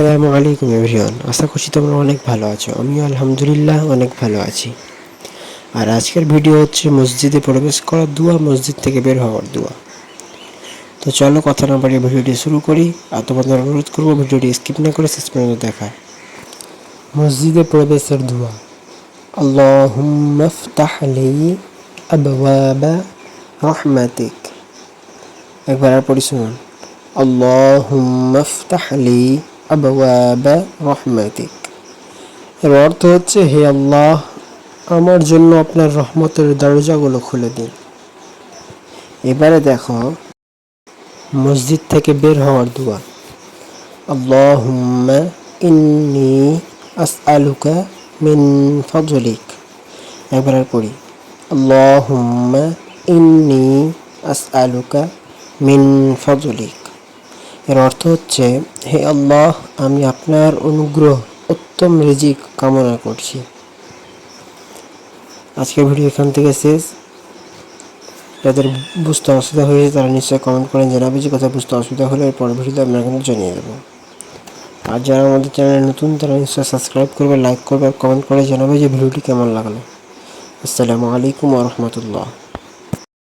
আসসালামু আলাইকুম এভরিওয়ান আশা করছি তোমরা অনেক ভালো আছো। আমিও আলহামদুলিল্লাহ অনেক ভালো আছি। আর আজকের ভিডিও হচ্ছে মসজিদে প্রবেশ করার দোয়া, মসজিদ থেকে বের হওয়ার দোয়া। তো চলো কথা না বাড়িয়ে ভিডিওটি শুরু করি। আর তোমাদের অনুরোধ করব ভিডিওটি স্কিপ না করে শেষ পর্যন্ত দেখা মসজিদে প্রবেশের দোয়া। আবওয়াবা রাহমাতিক। একবার আর পড়ি শুনুন। আল্লাহুম্মা আবওয়াবা রাহমাতিক। এর অর্থ হচ্ছে, হে আল্লাহ, আমার জন্য আপনার রহমতের দরজাগুলো খুলে দিন। এবারে দেখো, মসজিদ থেকে বের হওয়ার দোয়া। আল্লাহুম্মা ইন্নি আসআলুকা মিন ফজলিক একবার পড়ি। আল্লাহুম্মা ইন্নি আসআলুকা মিন ফজলিক এর অর্থ হচ্ছে, হে আল্লাহ, আমি আপনার অনুগ্রহ, উত্তম রিজিক কামনা করছি। আজকের ভিডিও এখান থেকে শেষ। যাদের বুঝতে অসুবিধা হয়েছে, তারা নিশ্চয়ই কমেন্ট করেন জানাবে যে কথা বুঝতে অসুবিধা হলে এর পরের ভিডিওতে আপনারা কিন্তু জানিয়ে দেবো। আর যারা আমাদের চ্যানেলে নতুন, তারা নিশ্চয়ই সাবস্ক্রাইব করবে লাইক করবে আর কমেন্ট করে জানাবে যে ভিডিওটি কেমন লাগল। আসসালামু আলাইকুম রহমতুল্লাহ।